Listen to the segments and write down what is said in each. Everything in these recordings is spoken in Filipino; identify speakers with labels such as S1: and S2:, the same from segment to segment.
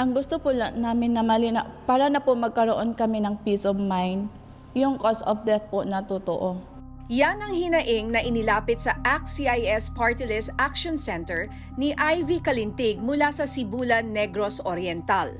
S1: Ang gusto po namin na malina, para na po magkaroon kami ng peace of mind, yung cause of death po na totoo.
S2: Yan ang hinaing na inilapit sa ACT-CIS Action Center ni Ivy Kalintig mula sa Sibulan, Negros Oriental.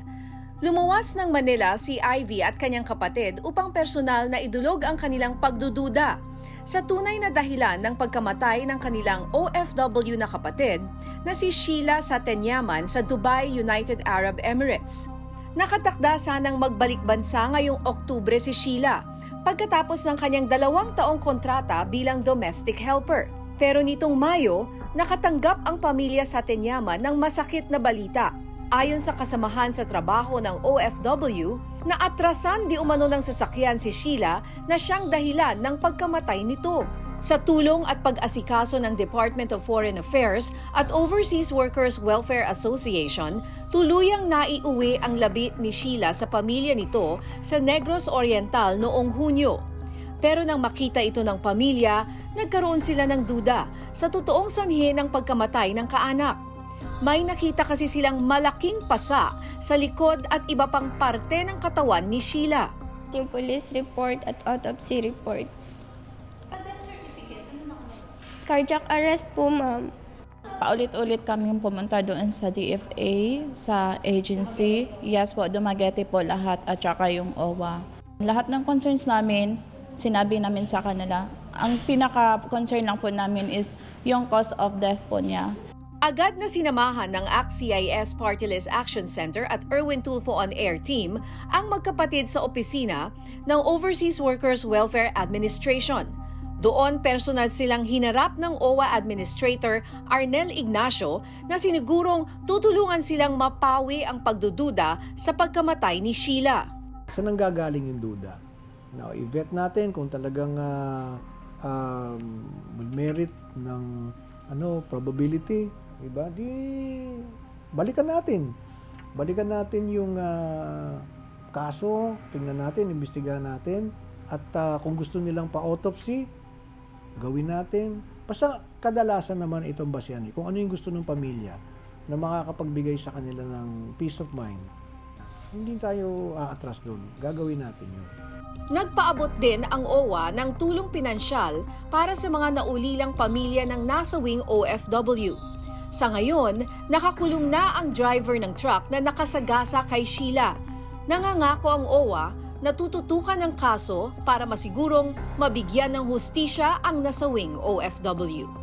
S2: Lumuwas ng Manila si Ivy at kanyang kapatid upang personal na idulog ang kanilang pagdududa sa tunay na dahilan ng pagkamatay ng kanilang OFW na kapatid na si Sheila sa Tenyaman sa Dubai, United Arab Emirates. Nakatakda sanang magbalik bansa ngayong Oktubre si Sheila pagkatapos ng kanyang dalawang taong kontrata bilang domestic helper. Pero nitong Mayo, nakatanggap ang pamilya sa Tenyaman ng masakit na balita. Ayon sa kasamahan sa trabaho ng OFW, na atrasan di umano ng sasakyan si Sheila na siyang dahilan ng pagkamatay nito. Sa tulong at pag-asikaso ng Department of Foreign Affairs at Overseas Workers Welfare Association, tuluyang naiuwi ang labi ni Sheila sa pamilya nito sa Negros Oriental noong Hunyo. Pero nang makita ito ng pamilya, nagkaroon sila ng duda sa totoong sanhi ng pagkamatay ng kaanak. May nakita kasi silang malaking pasa sa likod at iba pang parte ng katawan ni Sheila.
S3: Yung police report at autopsy report. Cardiac arrest po, ma'am.
S1: Paulit-ulit kami pumunta doon sa DFA, sa agency. Yes po, Dumaguete po lahat at saka yung OWA. Lahat ng concerns namin, sinabi namin sa kanila. Ang pinaka-concern lang po namin is yung cause of death po niya.
S2: Agad na sinamahan ng ACT-CIS Action Center at Erwin Tulfo on Air team ang magkapatid sa opisina ng Overseas Workers Welfare Administration. Doon personal silang hinarap ng OWA Administrator Arnel Ignacio na sinigurong tutulungan silang mapawi ang pagdududa sa pagkamatay ni Sheila.
S4: Saan ang gagaling yung duda? Now, i-vet natin kung talagang um, will merit ng ano probability, diba? Di balikan natin. Balikan natin yung ah, kaso, tingnan natin, imbestigahan natin at ah, kung gusto nilang pa-autopsy, gawin natin. Basta kadalasan naman itong basyan eh, kung ano yung gusto ng pamilya na makakapagbigay sa kanila ng peace of mind hindi tayo aatras doon. Gagawin natin yun.
S2: Nagpaabot din ang OWA ng tulong pinansyal para sa mga naulilang pamilya ng nasawing OFW. Sa ngayon, nakakulong na ang driver ng truck na nakasagasa kay Sheila. Nangangako ang OWA na tututukan ng kaso para masigurong mabigyan ng hustisya ang nasawing OFW.